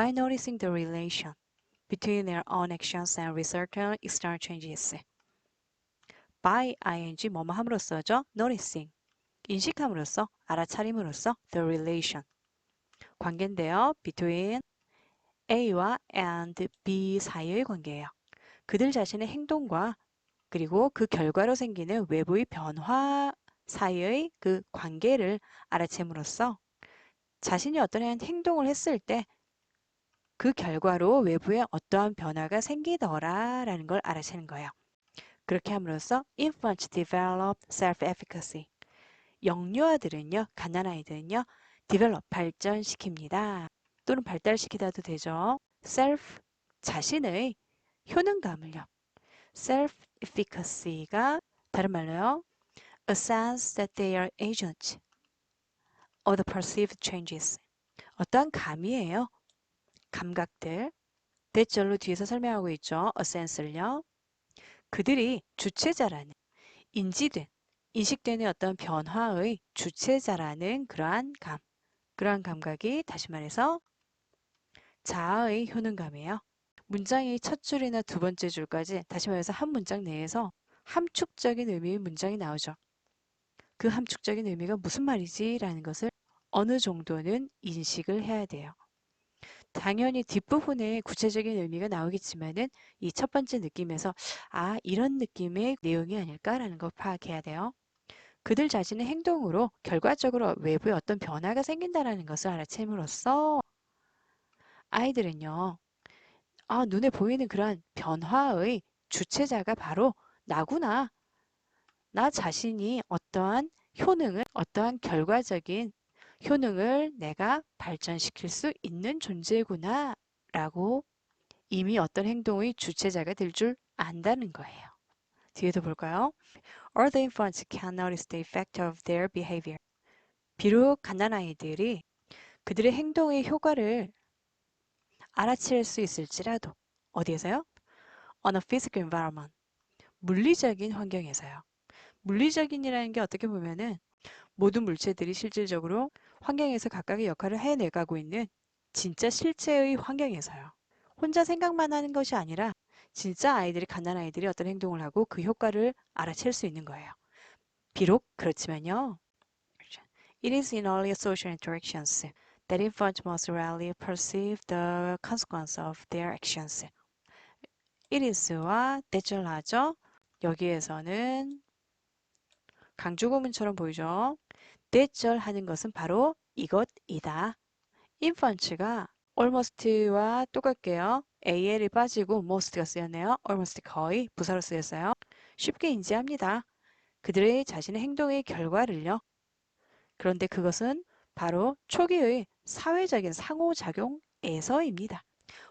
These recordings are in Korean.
by noticing the relation between their own actions and resultant external changes. by ing 뭐뭐 함으로써죠. noticing 인식함으로써 알아차림으로써 the relation 관계인데요. between A와 and B 사이의 관계예요. 그들 자신의 행동과 그리고 그 결과로 생기는 외부의 변화 사이의 그 관계를 알아챔으로써 자신이 어떤 행동을 했을 때 그 결과로 외부에 어떠한 변화가 생기더라 라는 걸 알아채는 거예요. 그렇게 함으로써 infants develop self-efficacy. 영유아들은요, 가난아이들은요, develop, 발전시킵니다. 또는 발달시키다도 되죠. self, 자신의 효능감을요. self-efficacy가 다른 말로요. a sense that they are agents of the perceived changes. 어떠한 감이에요. 감각들. 대절로 뒤에서 설명하고 있죠. sense를요. 그들이 주체자라는 인지된, 인식되는 어떤 변화의 주체자라는 그러한 감. 그러한 감각이 다시 말해서 자아의 효능감이에요. 문장의 첫 줄이나 두 번째 줄까지 다시 말해서 한 문장 내에서 함축적인 의미의 문장이 나오죠. 그 함축적인 의미가 무슨 말이지? 라는 것을 어느 정도는 인식을 해야 돼요. 당연히 뒷부분에 구체적인 의미가 나오겠지만은 이 첫 번째 느낌에서 아 이런 느낌의 내용이 아닐까라는 걸 파악해야 돼요. 그들 자신의 행동으로 결과적으로 외부에 어떤 변화가 생긴다는 것을 알아챔으로써 아이들은요. 아 눈에 보이는 그러한 변화의 주체자가 바로 나구나. 나 자신이 어떠한 효능을 어떠한 결과적인 효능을 내가 발전시킬 수 있는 존재구나 라고 이미 어떤 행동의 주체자가 될 줄 안다는 거예요. 뒤에도 볼까요? All the infants can notice the effect of their behavior. 비록 갓난아이들이 그들의 행동의 효과를 알아챌 수 있을지라도 어디에서요? On a physical environment. 물리적인 환경에서요. 물리적인이라는 게 어떻게 보면은 모든 물체들이 실질적으로 환경에서 각각의 역할을 해내가고 있는 진짜 실체의 환경에서요. 혼자 생각만 하는 것이 아니라 진짜 아이들이 갓난아이들이 어떤 행동을 하고 그 효과를 알아챌 수 있는 거예요. 비록 그렇지만요. It is in early social interactions that infants most rarely perceive the consequence of their actions. It is와 대절 하죠. 여기에서는 강조구문처럼 보이죠. 대절하는 것은 바로 이것이다. infants가 almost와 똑같게요. al이 빠지고 most가 쓰였네요. almost 거의 부사로 쓰였어요. 쉽게 인지합니다. 그들의 자신의 행동의 결과를요. 그런데 그것은 바로 초기의 사회적인 상호작용에서입니다.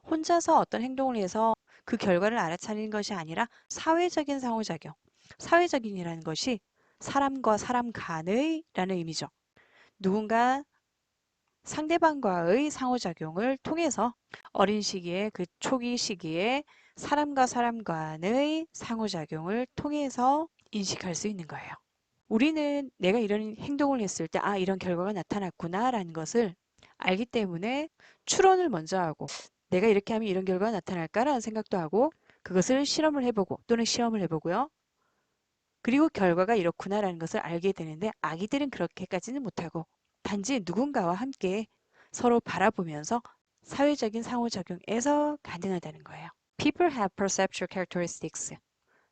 혼자서 어떤 행동을 해서 그 결과를 알아차리는 것이 아니라 사회적인 상호작용. 사회적인이라는 것이 사람과 사람 간의 라는 의미죠. 누군가 상대방과의 상호작용을 통해서 어린 시기에 그 초기 시기에 사람과 사람 간의 상호작용을 통해서 인식할 수 있는 거예요. 우리는 내가 이런 행동을 했을 때, 아, 이런 결과가 나타났구나, 라는 것을 알기 때문에 추론을 먼저 하고, 내가 이렇게 하면 이런 결과가 나타날까라는 생각도 하고, 그것을 실험을 해보고, 또는 시험을 해보고요. 그리고 결과가 이렇구나라는 것을 알게 되는데 아기들은 그렇게까지는 못하고 단지 누군가와 함께 서로 바라보면서 사회적인 상호작용에서 가능하다는 거예요. People have perceptual characteristics.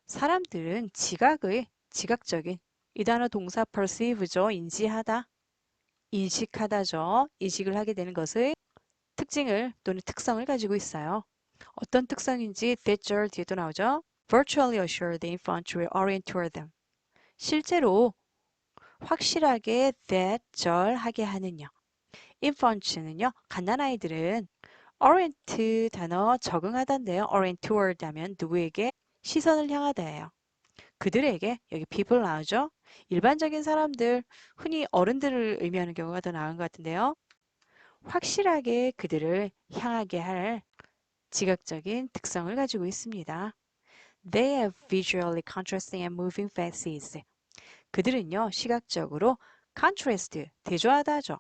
사람들은 지각의 지각적인 이 단어 동사 perceive죠. 인지하다. 인식하다죠. 인식을 하게 되는 것의 특징을 또는 특성을 가지고 있어요. 어떤 특성인지 that 뒤에도 나오죠. Virtually assure the infant will orient toward them. 실제로 확실하게 that 절하게 하는요. infants는요. 갓난아이들은 orient 단어 적응하다인데요. orient toward 하면 누구에게 시선을 향하다예요. 그들에게 여기 people 나오죠. 일반적인 사람들 흔히 어른들을 의미하는 경우가 더 나은 것 같은데요. 확실하게 그들을 향하게 할 지각적인 특성을 가지고 있습니다. They have visually contrasting and moving faces. 그들은요, 시각적으로 contrast, 대조하다죠.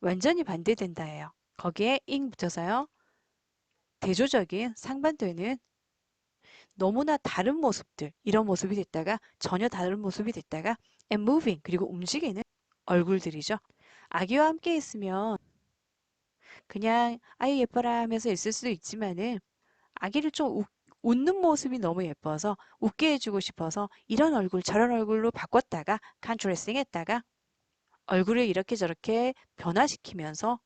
완전히 반대된다예요. 거기에 ing 붙어서요. 대조적인 상반되는 너무나 다른 모습들, 이런 모습이 됐다가 전혀 다른 모습이 됐다가 and moving, 그리고 움직이는 얼굴들이죠. 아기와 함께 있으면 그냥 아유 예뻐라 하면서 있을 수도 있지만은 아기를 좀 웃, 웃는 모습이 너무 예뻐서 웃게 해주고 싶어서 이런 얼굴 저런 얼굴로 바꿨다가 컨트레싱 했다가 얼굴을 이렇게 저렇게 변화시키면서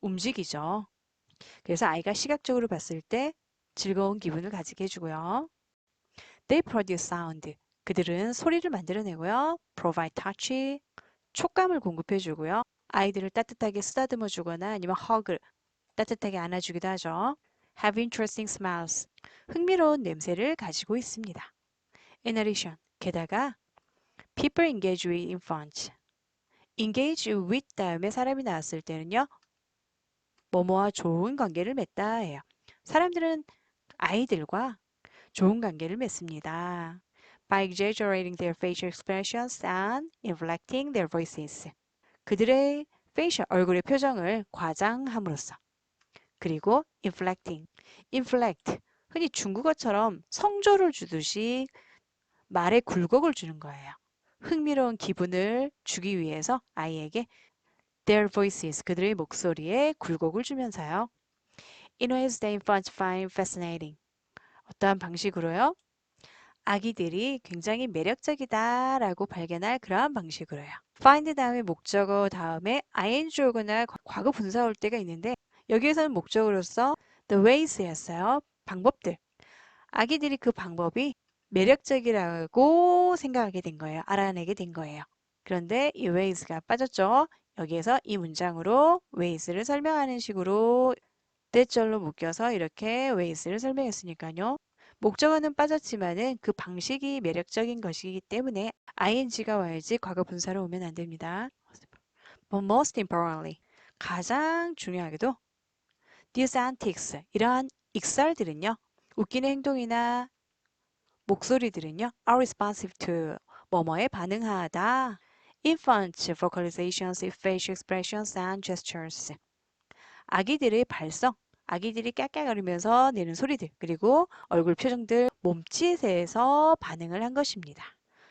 움직이죠. 그래서 아이가 시각적으로 봤을 때 즐거운 기분을 가지게 해주고요. They produce sound. 그들은 소리를 만들어내고요. Provide touch. 촉감을 공급해주고요. 아이들을 따뜻하게 쓰다듬어 주거나 아니면 hug, 따뜻하게 안아주기도 하죠. Have interesting smells. 흥미로운 냄새를 가지고 있습니다. In addition, 게다가 people engage with infants. engage with 다음에 사람이 나왔을 때는요. 뭐뭐와 좋은 관계를 맺다 해요. 사람들은 아이들과 좋은 관계를 맺습니다. By exaggerating their facial expressions and inflecting their voices. 그들의 facial, 얼굴의 표정을 과장함으로써 그리고 inflecting, inflect, 흔히 중국어처럼 성조를 주듯이 말에 굴곡을 주는 거예요. 흥미로운 기분을 주기 위해서 아이에게 their voices, 그들의 목소리에 굴곡을 주면서요. In ways they find fascinating. 어떠한 방식으로요? 아기들이 굉장히 매력적이다 라고 발견할 그러한 방식으로요. find 다음에 목적어 다음에 ing 오거나 과거 분사 올 때가 있는데 여기에서는 목적으로서 the ways였어요. 방법들. 아기들이 그 방법이 매력적이라고 생각하게 된 거예요. 알아내게 된 거예요. 그런데 이 ways가 빠졌죠. 여기에서 이 문장으로 ways를 설명하는 식으로 때절로 묶여서 이렇게 ways를 설명했으니까요. 목적어는 빠졌지만은 그 방식이 매력적인 것이기 때문에 ing가 와야지 과거 분사로 오면 안 됩니다. But most importantly, 가장 중요하게도 these antics, 이러한 익살들은요. 웃기는 행동이나 목소리들은요. are responsive to 뭐뭐에 반응하다. infant vocalizations, facial expressions and gestures. 아기들의 발성, 아기들이 깍깍거리면서 내는 소리들, 그리고 얼굴 표정들, 몸짓에서 반응을 한 것입니다.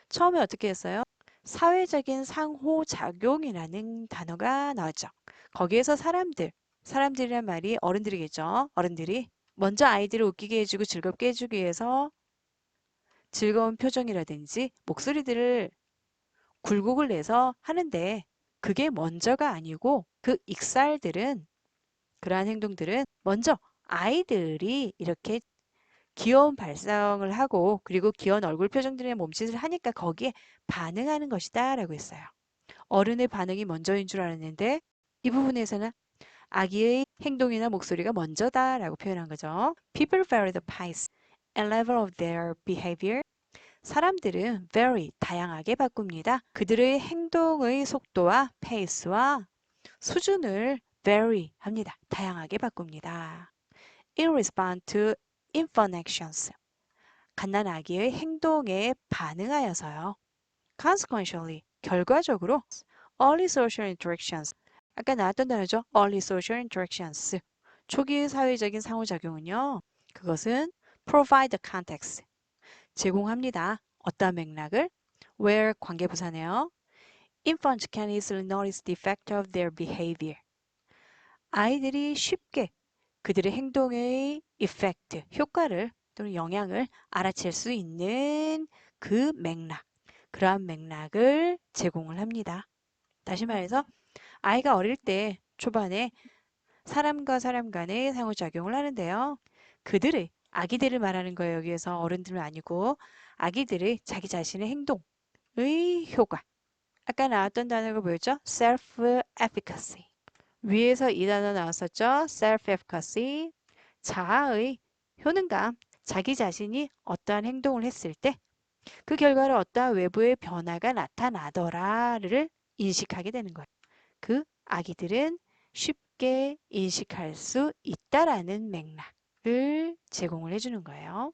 처음에 어떻게 했어요? 사회적인 상호작용이라는 단어가 나왔죠. 거기에서 사람들, 사람들이란 말이 어른들이겠죠. 어른들이 먼저 아이들을 웃기게 해주고 즐겁게 해주기 위해서 즐거운 표정이라든지 목소리들을 굴곡을 내서 하는데 그게 먼저가 아니고 그 익살들은 그러한 행동들은 먼저 아이들이 이렇게 귀여운 발성을 하고 그리고 귀여운 얼굴 표정들의 몸짓을 하니까 거기에 반응하는 것이다 라고 했어요. 어른의 반응이 먼저인 줄 알았는데 이 부분에서는 아기의 행동이나 목소리가 먼저다 라고 표현한 거죠. People vary the pace and level of their behavior. 사람들은 very 다양하게 바꿉니다. 그들의 행동의 속도와 페이스와 수준을 vary 합니다. 다양하게 바꿉니다. In response to infant actions. 갓난 아기의 행동에 반응하여서요. Consequentially, 결과적으로 early social interactions. 아까 나왔던 단어죠. early social interactions. 초기 사회적인 상호작용은요. 그것은 provide context. 제공합니다. 어떤 맥락을? where 관계부사네요. Infants can easily notice the effect of their behavior. 아이들이 쉽게 그들의 행동의 effect, 효과를 또는 영향을 알아챌 수 있는 그 맥락, 그러한 맥락을 제공을 합니다. 다시 말해서 아이가 어릴 때 초반에 사람과 사람 간의 상호작용을 하는데요. 그들의 아기들을 말하는 거예요. 여기에서 어른들은 아니고 아기들의 자기 자신의 행동의 효과. 아까 나왔던 단어가 뭐였죠? self-efficacy. 위에서 이 단어 나왔었죠? self-efficacy. 자아의 효능감. 자기 자신이 어떠한 행동을 했을 때 그 결과로 어떠한 외부의 변화가 나타나더라를 인식하게 되는 거예요. 그 아기들은 쉽게 인식할 수 있다라는 맥락을 제공을 해주는 거예요.